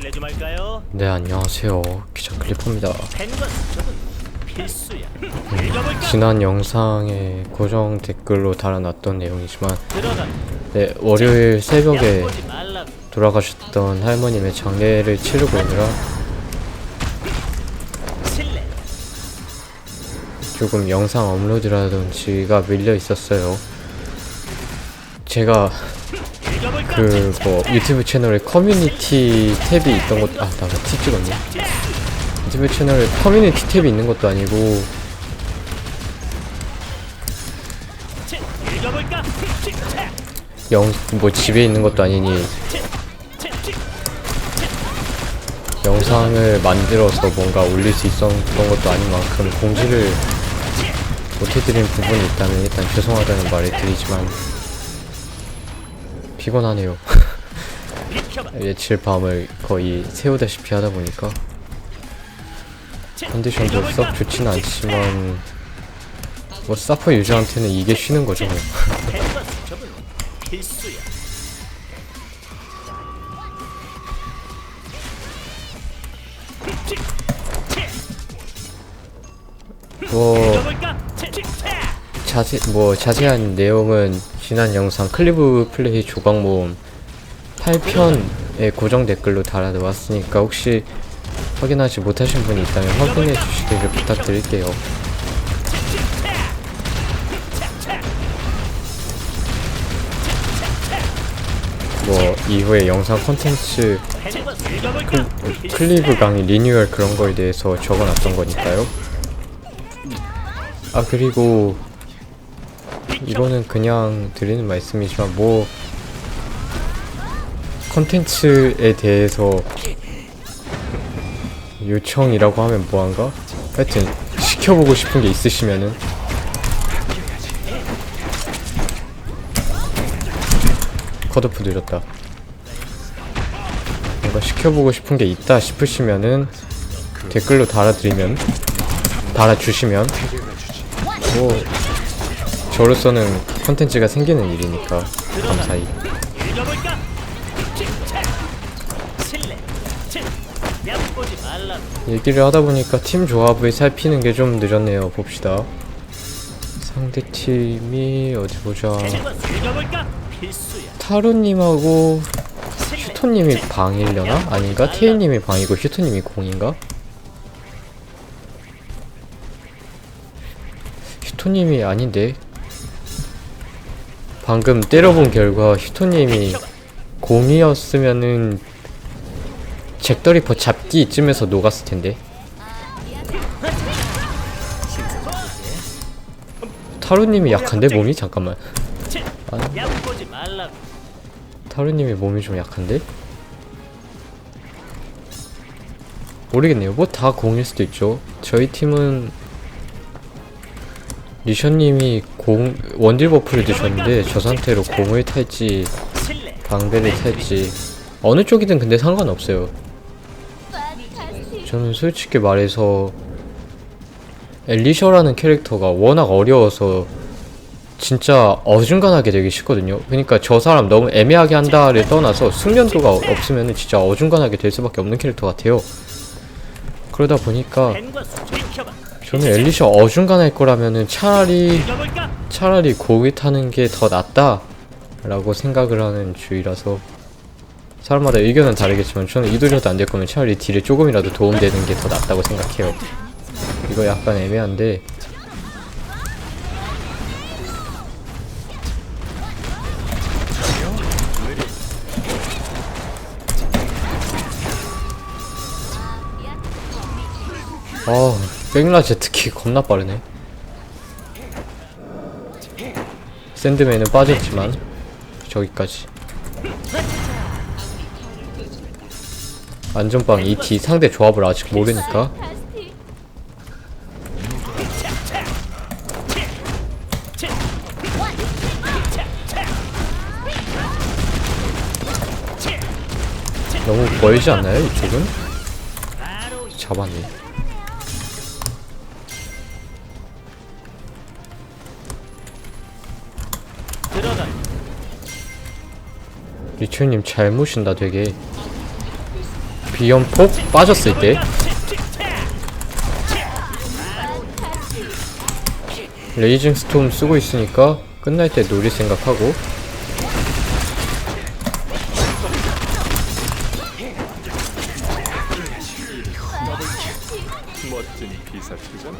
실례 좀 할까요? 네 안녕하세요 기자 클리퍼입니다 펜과 수첩은 필수야. 읽어볼까? 지난 영상에 고정 댓글로 달아놨던 내용이지만 들어가. 네 월요일 새벽에 보지 말라고. 돌아가셨던 할머님의 장례를 치르고 오느라 실례. 조금 영상 업로드라든지가 밀려 있었어요 제가? 그 뭐 유튜브 채널에 커뮤니티 탭이 있던 것도 아나 팁 찍었네 유튜브 채널에 커뮤니티 탭이 있는 것도 아니고. 영 뭐 집에 있는 것도 아니니. 영상을 만들어서 뭔가 올릴 수 있었던 것도 아닌 만큼 공지를 못해드린 부분이 있다면 일단 죄송하다는 말을 드리지만 피곤하네요. 며칠 밤을 거의 새우다시피 하다 보니까 치, 컨디션도? 썩 좋지는 않지만 뭐 사퍼 유저한테는 이게 쉬는 거죠 뭐. 뭐. 자세 뭐 자세한 내용은 지난 영상 클리브 플레이 조각 모음 8편에 고정 댓글로 달아놓았으니까 혹시 확인하지 못하신 분이 있다면 확인해 주시기를 부탁드릴게요. 뭐 이후에 영상? 필수. 클리브 강의 리뉴얼 그런 거에 대해서 적어놨던 거니까요. 아 그리고 이거는 그냥 드리는 말씀이지만 뭐 컨텐츠에 대해서 요청이라고 하면 뭐한가? 하여튼 시켜보고 싶은 게 있으시면은. 컷오프 느렸다. 뭔가 시켜보고 싶은 게 있다 싶으시면은 댓글로 달아드리면 달아주시면. 뭐 저로서는 컨텐츠가 생기는 일이니까 감사히. 얘기를 하다 보니까 팀 조합을 살피는 게 좀 늦었네요 봅시다 상대 팀이 어디 보자 펜과 수- 읽어볼까? 필수야. 타루님하고 실례. 휴토님이 방이려나? 아닌가? 테이님이 방이고 휴토님이 공인가? 휴토님이 아닌데 방금 때려본 결과 휴토님이 공이었으면은 잭더리퍼 잡기 이쯤에서 녹았을 텐데 타루님이 약한데 몸이? 잠깐만 치. 아. 타루님이 몸이 좀 약한데? 모르겠네요. 뭐 다 공일 수도 있죠. 저희 팀은 리션님이 공 원딜 버프를 드셨는데 저 상태로 공을 탈지. 방배를 탈지 어느 쪽이든 근데 상관없어요. 저는 솔직히 말해서 엘리셔라는 캐릭터가 워낙 어려워서 진짜 어중간하게 되기 싫거든요. 그러니까 저 사람 너무 애매하게 한다를 떠나서 숙련도가 없으면 진짜 어중간하게 될 수밖에 없는 캐릭터 같아요. 그러다 보니까 저는 엘리셔 어중간할 거라면은 차라리? 차라리 고기 타는 게 더 낫다 라고 생각을 하는 주의라서 사람마다 의견은 다르겠지만 저는 이도저도 안 될 거면 차라리 딜에 조금이라도 도움되는 게 더 낫다고 생각해요 이거 약간 애매한데 아 백라 제트키 겁나 빠르네. 샌드맨은 빠졌지만 저기까지. 안전빵 ET 상대 조합을 아직 모르니까. 너무 멀지 않나요 이쪽은? 잡았네 리추님 잘 무신다 되게. 비염폭 빠졌을 때. 레이징 스톰 쓰고 있으니까 끝날 때 노릴 생각하고. 멋진 비사체잖아.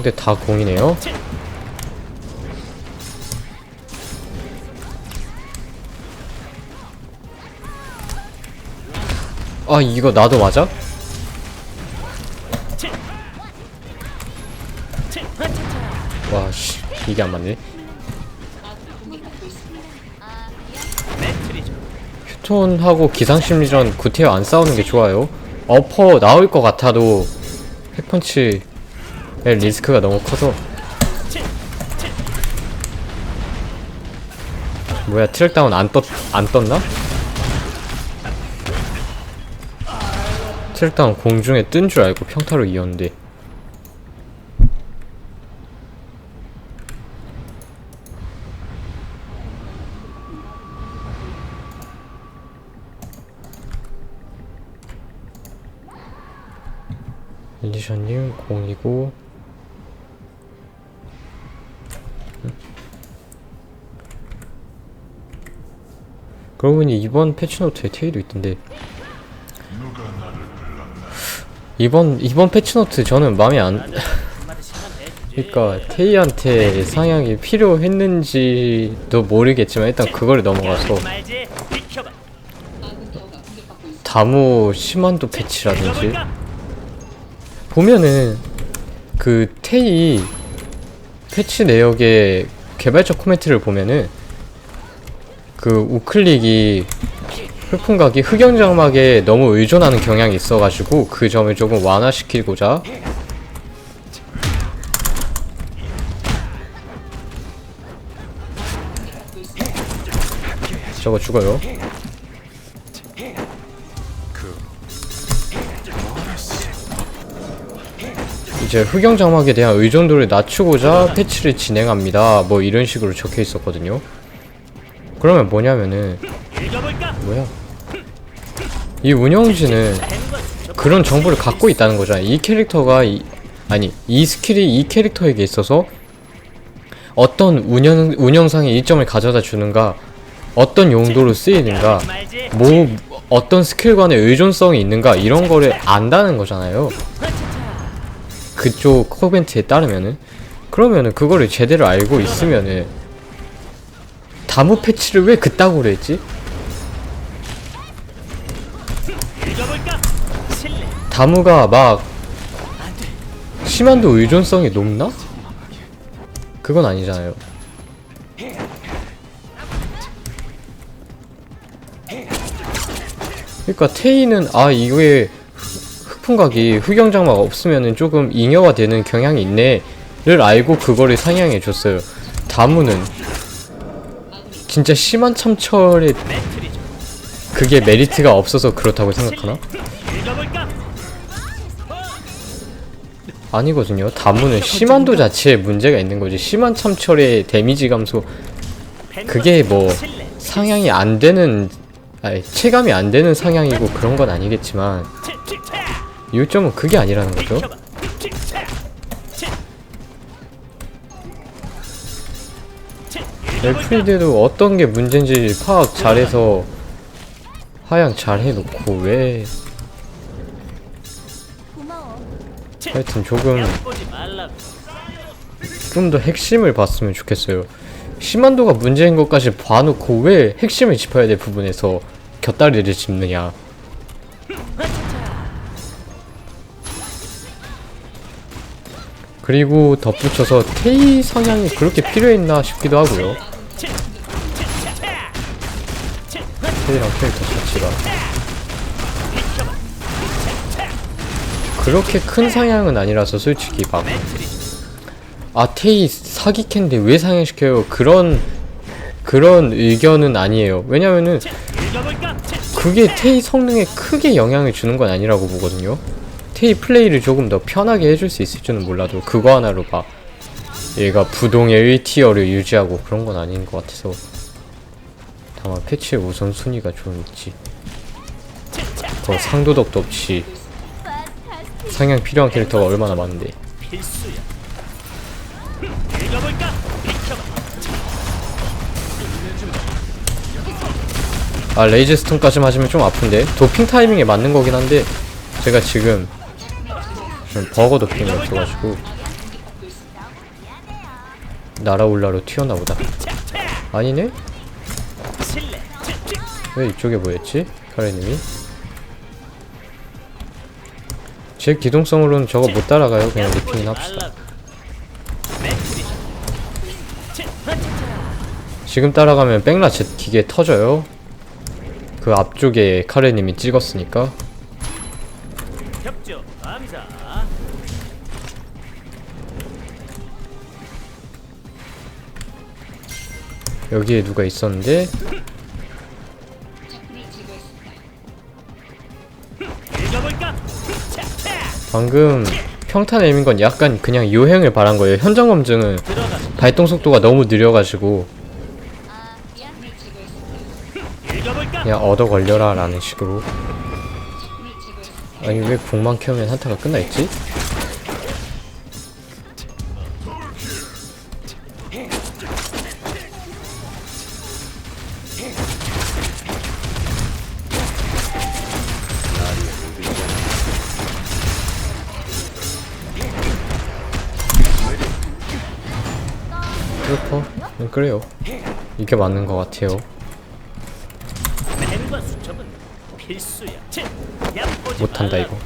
상대 다 공이네요 아 이거 나도 맞아? 와씨 이게 안 맞네. 휴톤하고 기상심리전 구태여 안 싸우는 게 좋아요 어퍼 나올 것 같아도 핵펀치의 리스크가 너무 커서. 뭐야 트랙다운 안 떴, 안 떴나? 트랙다운 공중에 뜬 줄 알고 평타로 이었는데. 엘리션님 공이고 그러고 보니 이번 패치노트에 테이도 있던데 이번 이번 패치노트 저는 마음에 안. 그러니까 테이한테 상향이 필요했는지도 모르겠지만 일단 그거를 넘어가서. 다무 심한도 패치라든지? 보면은 그 테이 패치 내역의 개발자 코멘트를 보면은 그 우클릭이 흑풍각이 흑연장막에 너무 의존하는 경향이 있어가지고 그 점을 조금 완화시키고자 저거 죽어요 이제 흑영장막에 대한 의존도를 낮추고자 패치를 진행합니다. 뭐 이런 식으로 적혀 있었거든요. 그러면 뭐냐면은? 뭐야? 이 운영진은 그런 정보를 갖고 있다는 거잖아요. 이 캐릭터가 이, 아니 이 스킬이 이 캐릭터에게 있어서 어떤 운영 운영상의 이점을 가져다 주는가, 어떤 용도로 쓰이는가. 뭐 어떤 스킬 간의 의존성이 있는가 이런 거를 안다는 거잖아요. 그쪽 코멘트에 따르면은 그러면은 그거를 제대로 알고 있으면은 다무 패치를 왜 그따구로 했지? 다무가 막 심한도 의존성이 높나? 그건 아니잖아요. 그러니까 테이는 아 이거에 흑풍각이 흑영장막 없으면은 조금 잉여가 되는 경향이 있네 를 알고 그거를 상향해 줬어요. 다무는 진짜 심한 매트리죠. 그게 메리트가 없어서 그렇다고 생각하나? 아니거든요. 다무는 심한도 자체에 문제가 있는 거지. 심한 참철의 데미지 감소 그게 뭐. 상향이 안 되는 아니 체감이 안 되는 상향이고 그런 건 아니겠지만. 요점은 그게 아니라는 거죠. 엘프리드도 어떤 게 문제인지 파악 잘해서 하향 잘 해놓고 왜 치. 하여튼 조금. 좀 더 핵심을 봤으면 좋겠어요. 심한도가 문제인 것까지 봐놓고 왜 핵심을 짚어야 될 부분에서 곁다리를 짚느냐. 그리고 덧붙여서 테이 성향이 그렇게 필요했나 싶기도 하고요. 테이랑 캐릭터 자체가. 그렇게 큰 상향은 아니라서 솔직히 막 매트리죠. 아 테이 사기 캔데 왜 상향시켜요? 그런 그런 의견은 아니에요. 왜냐면은. 그게 테이 성능에 크게 영향을 주는 건 아니라고 보거든요. 테이 플레이를 조금 더 편하게 해줄 수 있을지는 몰라도 그거 하나로 막 얘가 부동의 1티어를 유지하고 그런 건 아닌 것 같아서 다만 패치의 우선순위가 좀 있지. 더 상도덕도 없이 상향 필요한 캐릭터가 얼마나 많은데. 아 레이즈 스톤까지 맞으면 좀 아픈데 도핑 타이밍에 맞는 거긴 한데 제가 지금 좀 버거 도핑을 없어가지고 날아올라로 튀었나 보다 아니네? 왜 이쪽에 보였지? 카레님이? 제 기동성으로는 저거 못 따라가요. 그냥 리핑인 합시다. 지금 따라가면 백라 제 기계 터져요. 그 앞쪽에 카레님이 찍었으니까. 여기에 누가 있었는데 방금 평탄 에임인 건 약간 그냥 요행을 바란 거예요. 현장 검증은. 발동 속도가 너무 느려가지고? 그냥 얻어 걸려라 라는 식으로. 아니 왜 궁만 켜면 한타가 끝나 있지? 그래요. 이게 맞는 것 같아요. 못한다. 이거.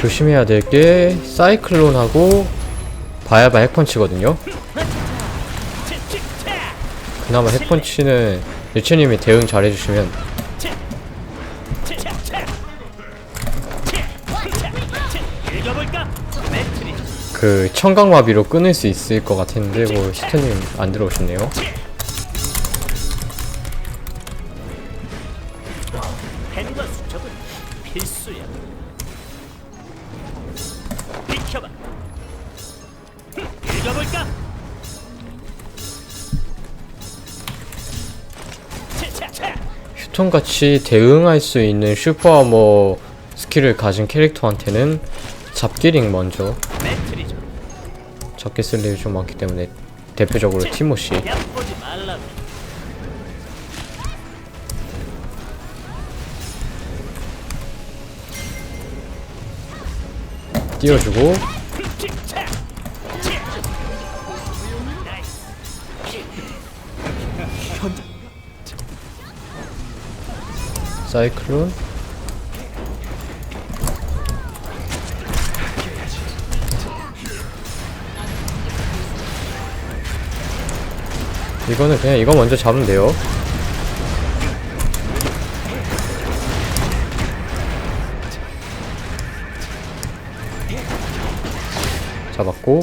조심해야 될 게 사이클론하고 바야바 핵펀치거든요. 그나마 핵펀치는 유치님이 대응 잘해주시면 그 청각마비로 끊을 수 있을 것 같았는데 뭐 시트님 안 들어오셨네요. 휴톤같이 대응할 수 있는 슈퍼아머 스킬을 가진 캐릭터한테는 잡기링 먼저. 잡기 쓸 일이 좀 많기 때문에 대표적으로 티모시. 띄워주고. 사이클론 이거는 그냥 이거 먼저 잡으면 돼요 잡았고.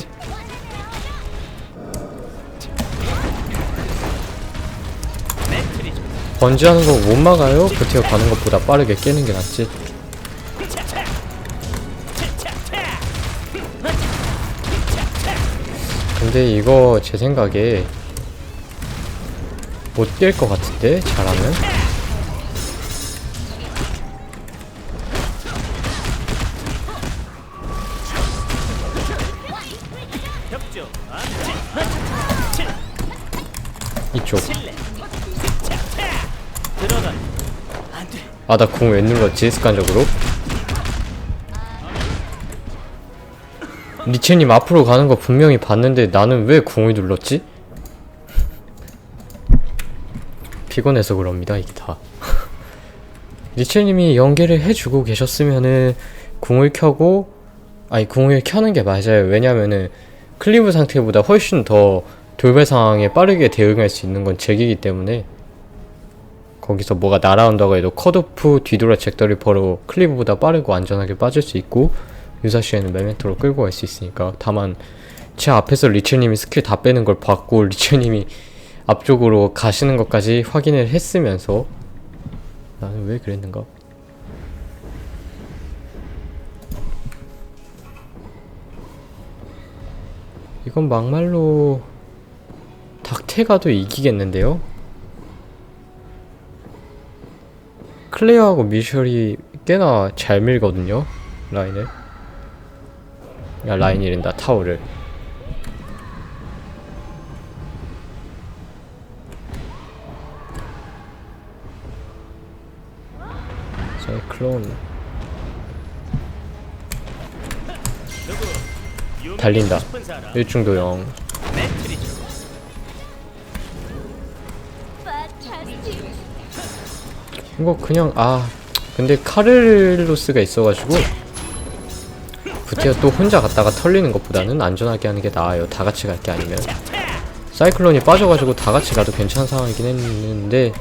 번지하는 거 못 막아요? 버티어 가는 것보다 빠르게 깨는 게 낫지. 근데 이거 제 생각에 못깰것 같은데 잘하면. 이쪽. 아나궁왜 눌렀지 습관적으로 리체님 앞으로 가는 거 분명히 봤는데 나는 왜 궁을 눌렀지? 피곤해서 그럽니다 이게 다. 리체님이 연계를 해주고 계셨으면은 궁을 켜고 아니 궁을 켜는 게 맞아요. 왜냐면은 클리브 상태보다 훨씬 더 돌발 상황에 빠르게 대응할 수 있는 건 잭이기 때문에 거기서 뭐가 날아온다고 해도 컷오프 뒤돌아 잭더리퍼로 클리브보다 빠르고 안전하게 빠질 수 있고 유사시에는 메멘토로 끌고 갈 수 있으니까. 다만 제 앞에서 리첼님이 스킬 다 빼는 걸 봤고 리첼님이 앞쪽으로 가시는 것까지 확인을 했으면서 나는 왜 그랬는가? 이건 막말로 닥테가도 이기겠는데요? 클레어하고 미셸이 꽤나 잘 밀거든요 라인을 야 라인이란다 타워를 사이클론. 누구 달린다. 일중도 영 이거 그냥 아 근데 카를로스가 있어가지고 부티가 또 혼자 갔다가 털리는 것보다는 안전하게 하는 게 나아요. 다 같이 갈 게 아니면. 사이클론이 빠져가지고 다 같이 가도 괜찮은 상황이긴 했는데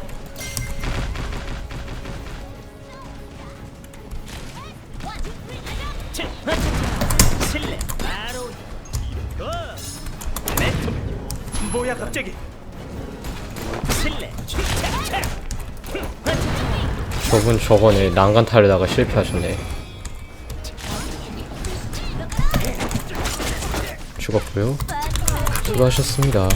저분 저번에 난간 타려다가 실패하셨네 죽었고요 수고하셨습니다.